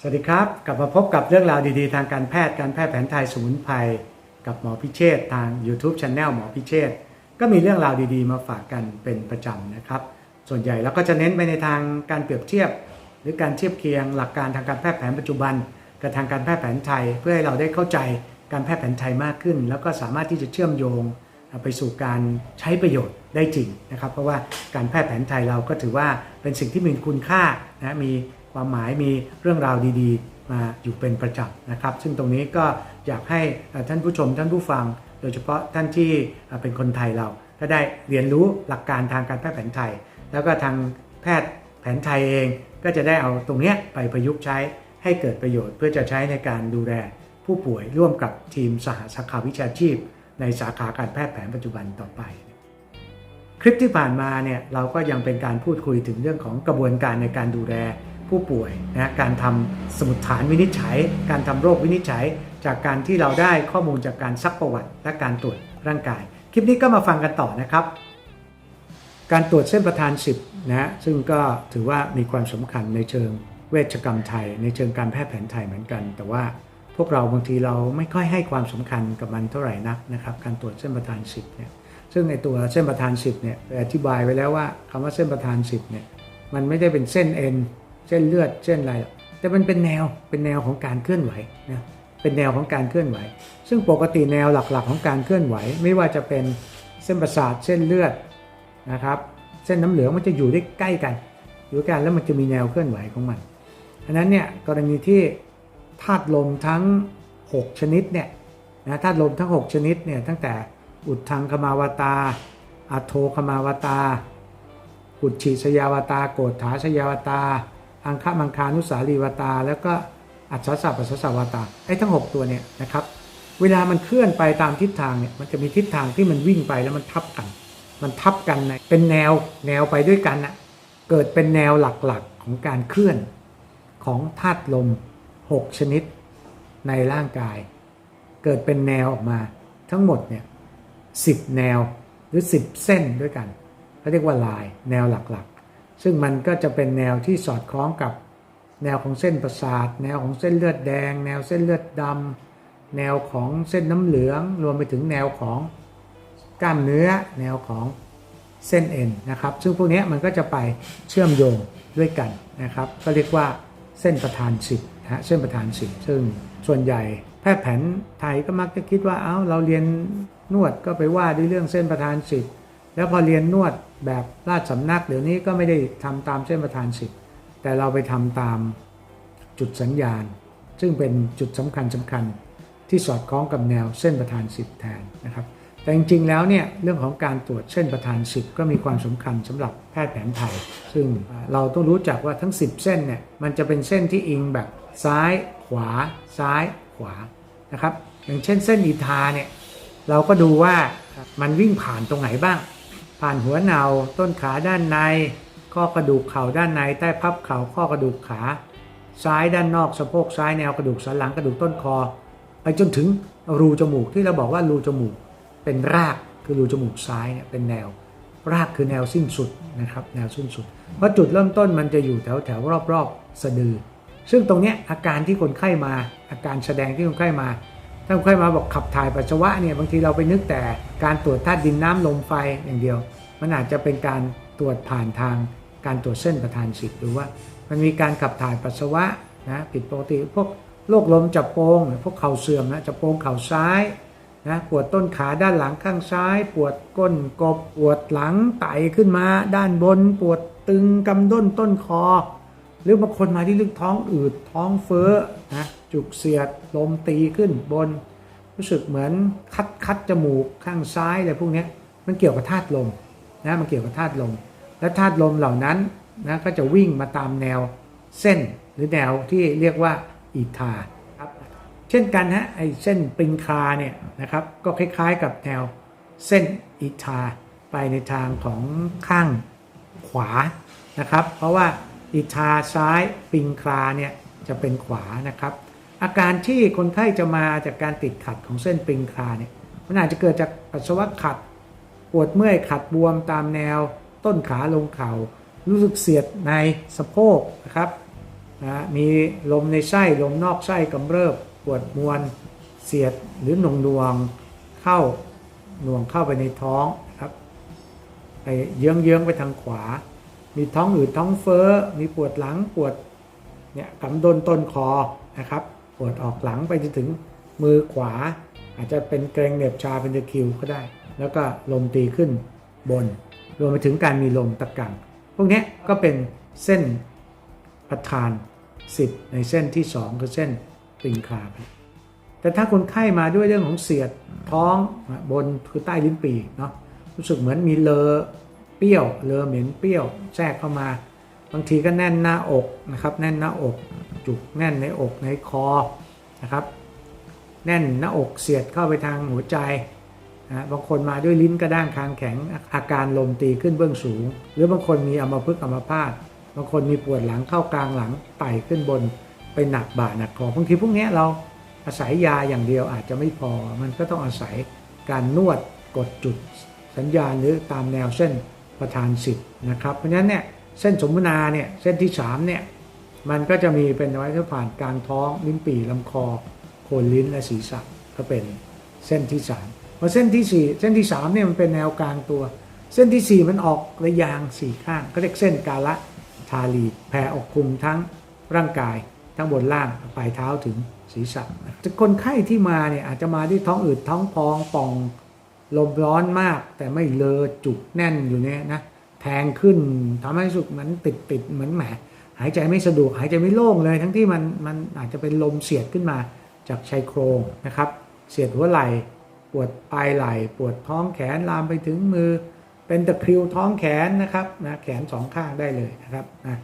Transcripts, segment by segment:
สวัสดีครับ กลับมาพบกับเรื่องราวดีๆ ทางการแพทย์การแพทย์แผนไทยสมุนไพรกับหมอพิเชษทาง YouTube c h anel หมอพิเชษก็มีเรื่องราวดีๆ มาฝากกันเป็นประจำนะครับ ส่วนใหญ่เราก็จะเน้นไปในทางการเปรียบเทียบ หรือการเทียบเคียงหลักการทางการแพทย์แผนปัจจุบัน กับทางการแพทย์แผนไทย เพื่อให้เราได้เข้าใจการแพทย์แผนไทยมากขึ้น แล้วก็สามารถที่จะเชื่อมโยงไปสู่การใช้ประโยชน์ได้จริงนะครับ เพราะว่าการแพทย์แผนไทยเราก็ถือว่าเป็นสิ่งที่มีคุณค่านะมี ความหมายมีเรื่องราวดีๆ มาอยู่เป็นประจำนะครับ ซึ่งตรงนี้ก็อยากให้ท่านผู้ชมท่านผู้ฟัง โดยเฉพาะท่านที่เป็นคนไทยเรา ก็ได้เรียนรู้หลักการทางการแพทย์แผนไทย แล้วก็ทางแพทย์แผนไทยเอง ก็จะได้เอาตรงนี้ไปประยุกต์ใช้ให้เกิดประโยชน์เพื่อจะใช้ในการดูแลผู้ป่วยร่วมกับทีมสหสาขาวิชาชีพ ในสาขาการแพทย์แผนปัจจุบันต่อไป คลิปที่ผ่านมาเนี่ยเราก็ยังเป็นการพูดคุยถึงเรื่องของกระบวนการในการดูแล ผู้ป่วยนะการทำสมุดฐานวินิจฉัย การทำโรควินิจฉัย จากการที่เราได้ข้อมูลจากการซักประวัติ และการตรวจร่างกาย คลิปนี้ก็มาฟังกันต่อนะครับ การตรวจเส้นประธาน 10นะซึ่งก็ถือว่ามีความสำคัญในเชิงเวชกรรมไทย ในเชิงการแพทย์แผนไทยเหมือนกัน แต่ว่าพวกเราบางทีเราไม่ค่อยให้ความสำคัญกับมันเท่าไหร่นักนะครับการตรวจเส้นประธาน 10เนี่ยซึ่งในตัวเส้นประธาน 10เนี่ยอธิบายไว้แล้วว่าคำว่าเส้นประธาน 10เนี่ยมันไม่ได้เป็นเส้นเอ็น เส้นเลือดเส้นอะไรหรอกแต่มันเป็นแนวเป็นแนวของการเคลื่อนไหวนะเป็นแนวของการเคลื่อนไหว ซึ่งปกติแนวหลักๆ ของการเคลื่อนไหว ไม่ว่าจะเป็นเส้นประสาทเส้นเลือดนะครับ เส้นน้ำเหลืองมันจะอยู่ได้ใกล้กัน อยู่กันแล้วมันจะมีแนวเคลื่อนไหวของมันอันนั้นเนี่ยกรณีที่ธาตุลมทั้ง 6 ชนิดเนี่ยนะธาตุลมทั้ง 6 ชนิดเนี่ยตั้งแต่อุดทังคมาวตา อัโทคมาวตากุดฉีสยาวตา โกฏฐาสยาวตา อังคมังคานุสาลีวตา แล้วก็อัศสะปัสสาวตาไอ้ทั้ง 6 ตัวเนี่ยนะครับ เวลามันเคลื่อนไปตามทิศทางเนี่ยมันจะมีทิศทางที่มันวิ่งไปแล้วมันทับกัน มันทับกันนะเป็นแนวแนวไปด้วยกันนะเกิดเป็นแนวหลักๆของการเคลื่อนของธาตุลม 6 ชนิดในร่างกาย เกิดเป็นแนวออกมาทั้งหมดเนี่ยสิแนวหรือ 10 เส้นด้วยกันเขาเรียกว่าลายแนวหลักๆ ซึ่งมันก็จะเป็นแนวที่สอดคล้องกับแนวของเส้นประสาท แนวของเส้นเลือดแดง แนวเส้นเลือดดำแนวของเส้นน้ำเหลือง รวมไปถึงแนวของกล้ามเนื้อ แนวของเส้นเอ็นนะครับ ซึ่งพวกนี้มันก็จะไปเชื่อมโยงด้วยกันนะครับ ก็เรียกว่าเส้นประธานสิบนะฮะเส้นประธานสิบซึ่งส่วนใหญ่แพทย์แผนไทยก็มักจะคิดว่า เอ้าเราเรียนนวดก็ไปว่าด้วยเรื่องเส้นประธานสิบ แล้วพอเรียนนวดแบบราชสำนักเดี๋ยวนี้ก็ไม่ได้ทำตามเส้นประธานสิบแต่เราไปทำตามจุดสัญญาณ ซึ่งเป็นจุดสำคัญสำคัญที่สอดคล้องกับแนวเส้นประธานสิบแทนนะครับ แต่จริงๆแล้วเนี่ยเรื่องของการตรวจเส้นประธานสิบก็มีความสำคัญสำหรับแพทย์แผนไทย ซึ่งเราต้องรู้จักว่าทั้ง 10 เส้นเนี่ยมันจะเป็นเส้นที่อิงแบบซ้ายขวา ซ้ายขวานะครับอย่างเช่นเส้นอีทาเนี่ยเราก็ดูว่ามันวิ่งผ่านตรงไหนบ้าง ผ่านหัวเนาต้นขาด้านใน ข้อกระดูกเข่าด้านใน ใต้พับเข่าข้อกระดูกขา ซ้ายด้านนอกสะโพกซ้ายแนวกระดูกสันหลังกระดูกต้นคอ ไปจนถึงรูจมูกที่เราบอกว่ารูจมูกเป็นรากคือรูจมูกซ้ายเนี่ยเป็นแนว รากคือแนวสิ้นสุดนะครับแนวสิ้นสุด เพราะจุดเริ่มต้นมันจะอยู่แถวแถวรอบรอบๆสะดือ ซึ่งตรงเนี้ยอาการที่คนไข้มาอาการแสดงที่คนไข้มา ถ้าคนไข้มาบอกขับถ่ายปัสสาวะเนี่ยบางทีเราไปนึกแต่การตรวจธาตุดินน้ำลมไฟอย่างเดียว มันอาจจะเป็นการตรวจผ่านทางการตรวจเส้นประธานสิทธิ์ดูว่า มันมีการขับถ่ายปัสสาวะนะผิดปกติพวกโรคลมจับโปงพวกเข่าเสื่อมนะจับโปงเข่าซ้ายนะปวดต้นขาด้านหลังข้างซ้าย ปวดก้นกบปวดหลังไตขึ้นมา ด้านบน ปวดตึงกำด้นต้นคอ หรือบางคนมาที่เรื่องท้องอืดท้องเฟ้อนะ จุกเสียดลมตีขึ้นบน รู้สึกเหมือนคัดคัดจมูกข้างซ้ายอะไรพวกนี้มันเกี่ยวกับธาตุลมนะมันเกี่ยวกับธาตุลม และธาตุลมเหล่านั้นนะก็จะวิ่งมาตามแนวเส้นหรือแนวที่เรียกว่าอีทาครับเช่นกันฮะไอเส้นปริงคาเนี่ยนะครับก็คล้ายๆกับแนวเส้นอิทาไปในทางของข้างขวานะครับ เพราะว่าอิทาซ้ายปริงคาเนี่ยจะเป็นขวานะครับ อาการที่คนไข้จะมาจากการติดขัดของเส้นปริงคาเนี่ยมันอาจจะเกิดจากปัสสาวะขัดปวดเมื่อยขัดบวมตามแนว ต้นขาลงเขา่า รู้สึกเสียดในสะโพกนะครับนะมีลมในไส้ลมนอกไส้กำเริบปวดมวนเสียดหรือหน่วงหน่วงเข้าหน่วงเข้าไปในท้องครับไปเยื้องเยื้องไปทางขวา มีท้องอืดท้องเฟ้อ มีปวดหลังปวดเนี่ยกำดนต้นคอนะครับ ปวดออกหลังไปจนถึงมือขวา อาจจะเป็นเกรงเหน็บชาเป็นตะคิวก็ได้ แล้วก็ลมตีขึ้นบน รวมไปถึงการมีลมตะกังพวกนี้ก็เป็นเส้นประธาน 10 ในเส้นที่ 2 คือเส้นปิงคาแต่ถ้าคนไข้มาด้วยเรื่องของเสียดท้องบนคือใต้ลิ้นปีเนาะรู้สึกเหมือนมีเลอเปรี้ยวเลอเหม็นเปรี้ยวแทรกเข้ามา บางทีก็แน่นหน้าอกนะครับ แน่นหน้าอกจุกแน่นในอกในคอนะครับ แน่นหน้าอกเสียดเข้าไปทางหัวใจนะบางคนมาด้วยลิ้นกระด้างคางแข็งอาการลมตีขึ้นเบื้องสูง หรือบางคนมีอัมพฤกษ์อัมพาตบางคนมีปวดหลังเข้ากลางหลังไต่ขึ้นบนไปหนักบ่าหนักคอบางทีพวกนี้เราอาศัยยาอย่างเดียวอาจจะไม่พอ มันก็ต้องอาศัยการนวดกดจุดสัญญาณหรือตามแนวเส้นประธานสิทธ์นะครับ เพราะฉะนั้นเนี่ย เส้นสมนาเนี่ยเส้นที่สามเนี่ยมันก็จะมีเป็นไว้ที่ผ่านกลางท้องลิ้นปี่ลำคอโคนลิ้นและศีรษะก็เป็นเส้นที่สามพอเส้นที่สี่เส้นที่สามเนี่ยมันเป็นแนวกลางตัว เส้นที่สี่มันออกระยางสี่ข้างก็เรียกเส้นกาละทาลีแผ่ออกคลุมทั้งร่างกายทั้งบนล่างปลายเท้าถึงศีรษะแต่คนไข้ที่มาเนี่ยอาจจะมาที่ท้องอืดท้องพองป่องลมร้อนมาก แต่ไม่เลอจุกแน่นอยู่เนี่ยนะ แทงขึ้นทำให้สุกมือนติดติดเหมือนแหมหายใจไม่สะดวกหายใจไม่โล่งเลย ทั้งที่มันมันอาจจะเป็นลมเสียดขึ้นมาจากชายโครงนะครับ เสียดหัวไหล่ปวดปลายไหล่ปวดท้องแขนลามไปถึงมือ เป็นตะคริวท้องแขนนะครับนะแขนสองข้างได้เลยนะครับนะ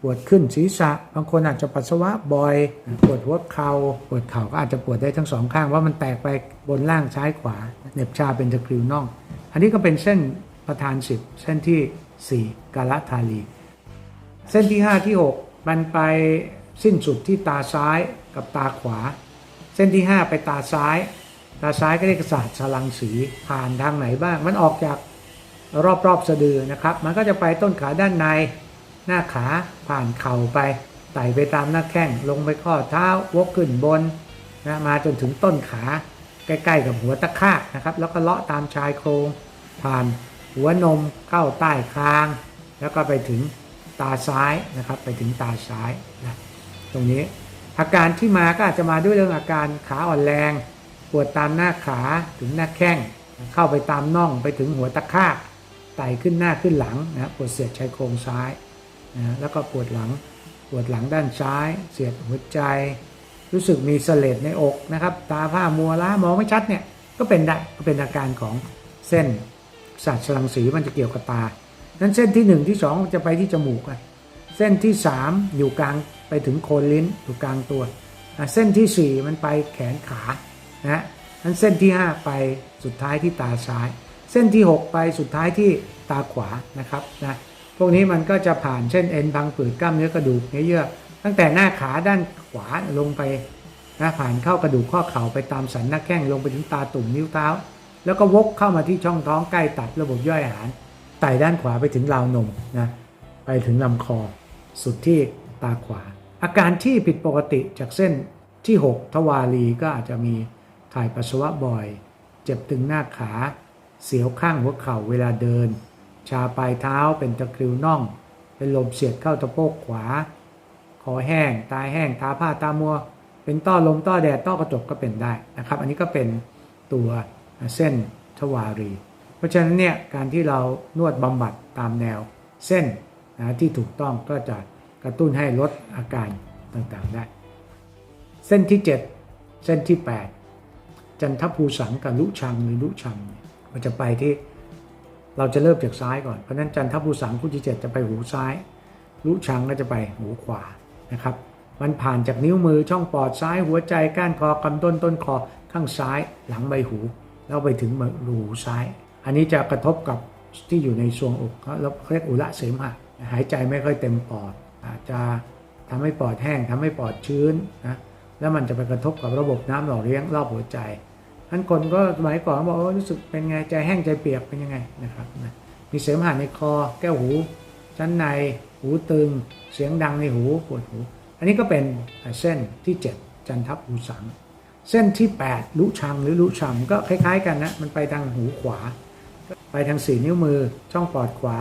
ปวดขึ้นศีรษะ บางคนอาจจะปัสสาวะบ่อย ปวดหัวเข่าปวดเข่าก็อาจจะปวดได้ทั้งสองข้างว่ามันแตกไปบนล่างซ้ายขวาเหน็บชาเป็นตะคริวน่อง อันนี้ก็เป็นเส้นประธานสิบเส้นที่ สีกาลทาลี เส้นที่ 5 ที่ 6 มันไปสิ้นสุดที่ตาซ้ายกับตาขวา เส้นที่ 5 ไปตาซ้าย ตาซ้ายก็เรียกศาสตร์ฉลังสีผ่านทางไหนบ้าง มันออกจากรอบๆสะดือนะครับ มันก็จะไปต้นขาด้านใน หน้าขาผ่านเข่าไปไต่ไปตามหน้าแข้งลงไปข้อเท้าวกขึ้นบนนะมาจนถึงต้นขาใกล้ๆกับหัวตะคากนะครับ แล้วก็เลาะตามชายโครงผ่าน หัวนมเข้าใต้คาง แล้วก็ไปถึงตาซ้ายนะครับ ไปถึงตาซ้ายนะตรงนี้อาการที่มาก็อาจจะมาด้วยเรื่องอาการขาอ่อนแรง ปวดตามหน้าขาถึงหน้าแข้ง เข้าไปตามน่องไปถึงหัวตะคากไต่ขึ้นหน้าขึ้นหลังนะปวดเสียดชายโครงซ้ายนะแล้วก็ปวดหลังปวดหลังด้านซ้าย เสียดหัวใจ รู้สึกมีเสลดในอกนะครับ ตาผ้ามัวล้ามองไม่ชัดเนี่ยก็เป็นได้ก็เป็นอาการของเส้น สัตว์ฉลังสีมันจะเกี่ยวกับตา นั้นเส้นที่ 1 ที่ 2 จะไปที่จมูกอะเส้นที่ 3 อยู่กลางไปถึงโคนลิ้นอยู่กลางตัว เส้นทีสี่ 4 มันไปแขนขานะนั้นเส้นที่ 5 ไปสุดท้ายที่ตาซ้าย เส้นที่ 6 ไปสุดท้ายที่ตาขวานะครับนะพวกนี้มันก็จะผ่านเส้นเอ็นพังผืดกล้ามเนื้อกระดูกเนื้อเยื่อตั้งแต่หน้าขาด้านขวาลงไปนะผ่านเข้ากระดูกข้อเข่าไปตามสันหน้าแข้งลงไปถึงตาตุ่มนิ้วเท้า แล้วก็วกเข้ามาที่ช่องท้องใกล้ตัดระบบย่อยอาหารไต่ด้านขวาไปถึงราวนมนะไปถึงลำคอ สุดที่ตาขวา อาการที่ผิดปกติจากเส้นที่ 6 ทวารีก็อาจจะมีถ่ายปัสสาวะบ่อย เจ็บตึงหน้าขา เสียวข้างหัวเข่าเวลาเดิน ชาปลายเท้าเป็นตะคริวน่อง เป็นลมเสียดเข้าตะโพกขวา คอแห้ง ตายแห้ง ตาผ้าตามัว เป็นต้อลมต้อแดดต้อกระจกก็เป็นได้นะครับ อันนี้ก็เป็นตัว เส้นทวารี เพราะฉะนั้นเนี่ยการที่เรานวดบำบัดตามแนวเส้นนะที่ถูกต้องก็จะกระตุ้นให้ลดอาการต่างๆได้ เส้นที่ 7 เส้นที่ 8 จันทภูสังกับลุชังหรือลุชัง มันจะไปที่เราจะเริ่มจากซ้ายก่อน เพราะฉะนั้นจันทภูสังผู้ที่เจ็ดจะไปหูซ้ายลุชังก็จะไปหูขวานะครับ มันผ่านจากนิ้วมือช่องปอดซ้ายหัวใจก้านคอกำต้นต้นคอข้างซ้ายหลังใบหู แล้วไปถึงหูซ้าย อันนี้จะกระทบกับที่อยู่ในทรวงอกแล้วเรียกอุระเสมหะหายใจไม่ค่อยเต็มปอด อาจจะทำให้ปอดแห้งทำให้ปอดชื้นนะแล้วมันจะไปกระทบกับระบบน้ำหล่อเลี้ยงรอบหัวใจท่านคนก็สมัยก่อนบอกว่ารู้สึกเป็นไงใจแห้งใจเปียกเป็นยังไงนะครับนะมีเสมหะในคอ แก้วหูชั้นในหูตึง เสียงดังในหูปวดหู อันนี้ก็เป็นเส้นที่ 7 จันทภูสัง เส้นที่ 8 ลุชังหรือลุชัมก็คล้ายๆ กันนะ มันไปทางหูขวา ไปทางสี่นิ้วมือ ช่องปอดขวา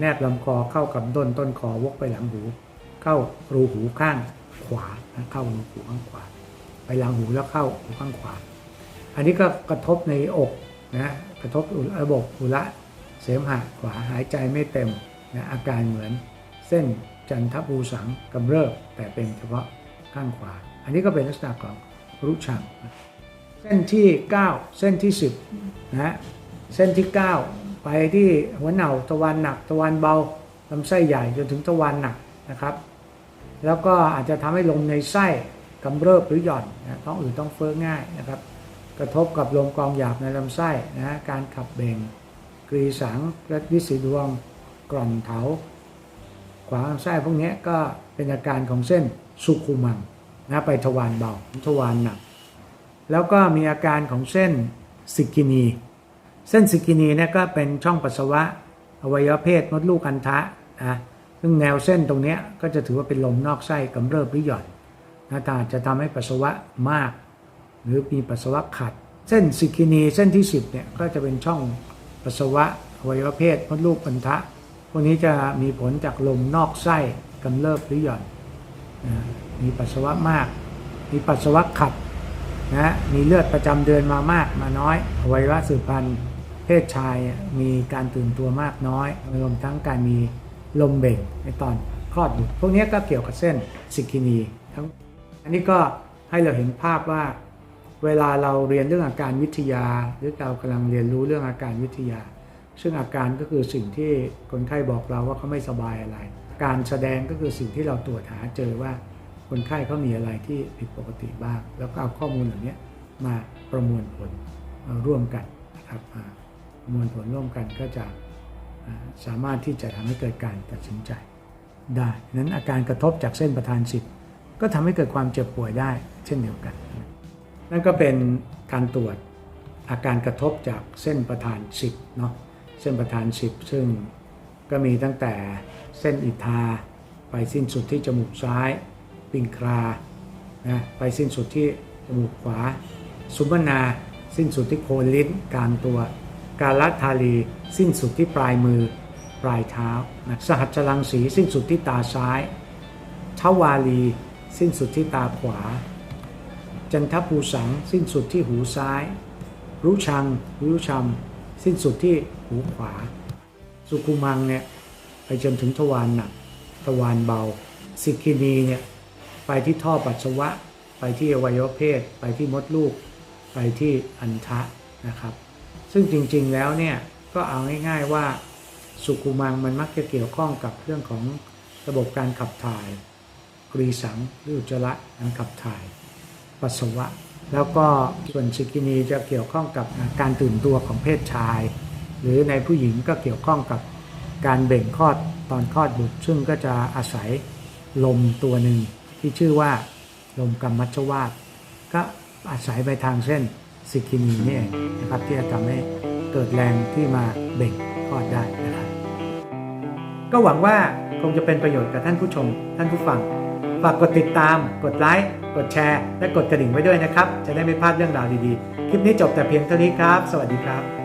แนบลำคอเข้ากับต้นต้นคอวกไปหลังหู เข้ารูหูข้างขวาเข้ารูหูข้างขวา ไปหลังหูแล้วเข้าหูข้างขวา อันนี้ก็กระทบในอกนะกระทบระบบอุระเสมหะขวาหายใจไม่เต็มนะอาการเหมือนเส้นจันทภูสังกำเริบแต่เป็นเฉพาะข้างขวา อันนี้ก็เป็นลักษณะของ รุชัง เส้นที่ 9 เส้นที่ 10นะเส้นที่ 9 ไปที่หัวเหน่าตะวันหนักตะวันเบาลำไส้ใหญ่จนถึงตะวันหนักนะครับ แล้วก็อาจจะทำให้ลมในไส้กำเริบหรือหย่อนนะท้องอืดต้องเฟ้อง่ายนะครับ กระทบกับลมกองหยาบในลำไส้นะการขับเบ่งกรีสังและวิสีดวงกร่อนเถาขวางลำไส้พวกนี้ก็เป็นอาการของเส้นสุขุมัง นะไปทวารเบาทวารหนัก แล้วก็มีอาการของเส้นสิกินี เส้นสิกินีเนี่ยก็เป็นช่องปัสสาวะ อวัยวะเพศมดลูกอันทะนะซึ่งแนวเส้นตรงนี้ก็จะถือว่าเป็นลมนอกไส้กำเริบหรือหย่อนนะแต่าจะทำให้ปัสสาวะมาก หรือมีปัสสาวะขัด เส้นสิกินีเส้นที่ 10เนี่ยก็จะเป็นช่องปัสสาวะอวัยวะเพศมดลูกอันทะพวกนี้จะมีผลจากลมนอกไส้กำเริบหรือหย่อนนะ มีปัสสาวะมาก มีปัสสาวะขัดนะมีเลือดประจำเดือนมามากมาน้อยอวัยวะสืบพันธุ์เพศชายมีการตื่นตัวมากน้อยรวมทั้งการมีลมเบ่งในตอนคลอดบุตรพวกนี้ก็เกี่ยวกับเส้นสิกินีทั้งอันนี้ก็ให้เราเห็นภาพว่า เวลาเราเรียนเรื่องอาการวิทยา หรือเรากำลังเรียนรู้เรื่องอาการวิทยา ซึ่งอาการก็คือสิ่งที่คนไข้บอกเราว่าเขาไม่สบายอะไร การแสดงก็คือสิ่งที่เราตรวจหาเจอว่า คนไข้เขามีอะไรที่ผิดปกติบ้าง แล้วก็เอาข้อมูลเหล่านี้มาประมวลผลร่วมกันนะครับประมวลผลร่วมกันก็จะสามารถที่จะทำให้เกิดการตัดสินใจได้นั้นอาการกระทบจากเส้นประธานสิทธิ์ก็ทำให้เกิดความเจ็บป่วยได้ เช่นเดียวกัน นั่นก็เป็นการตรวจอาการกระทบจากเส้นประธานสิบเนาะเส้นประธานสิบซึ่งก็มีตั้งแต่เส้นอิทาไปสิ้นสุดที่จมูกซ้าย ปิงครานะไปสิ้นสุดที่จมูกขวา สุมนาสิ้นสุดที่โคนลิ้นกลางตัว การลัทาลีสิ้นสุดที่ปลายมือปลายเท้านะสหัชลังสีสิ้นสุดที่ตาซ้ายทวาลีสิ้นสุดที่ตาขวา จันทภูสังสิ้นสุดที่หูซ้ายรุชังรุชัมสิ้นสุดที่หูขวา สุคุมังเนี่ยไปจนถึงทวารหนักทวารเบา สิกินีเนี่ย ไปที่ท่อปัสสาวะ ไปที่อวัยวะเพศ ไปที่มดลูก ไปที่อันทะนะครับ ซึ่งจริงๆแล้วเนี่ยก็เอาง่ายๆว่าสุขุมังมันมักจะเกี่ยวข้องกับเรื่องของระบบการขับถ่ายกรีสังหรืออุจจาระการขับถ่ายปัสสาวะ แล้วก็ส่วนสิกินีจะเกี่ยวข้องกับการตื่นตัวของเพศชาย หรือในผู้หญิงก็เกี่ยวข้องกับการเบ่งคลอดตอนคลอดบุตรซึ่งก็จะอาศัยลมตัวหนึ่ง ที่ชื่อว่าลมกรรมมัชวาตก็อาศัยไปทางเส้นสิกินีนี่เองนะครับที่จะทำให้เกิดแรงที่มาเบ่งคลอดได้นะครับ ก็หวังว่าคงจะเป็นประโยชน์กับท่านผู้ชม ท่านผู้ฟังฝากกดติดตาม กดไลค์ กดแชร์ และกดกระดิ่งไว้ด้วยนะครับ จะได้ไม่พลาดเรื่องราวดีๆ คลิปนี้จบแต่เพียงเท่านี้ครับ สวัสดีครับ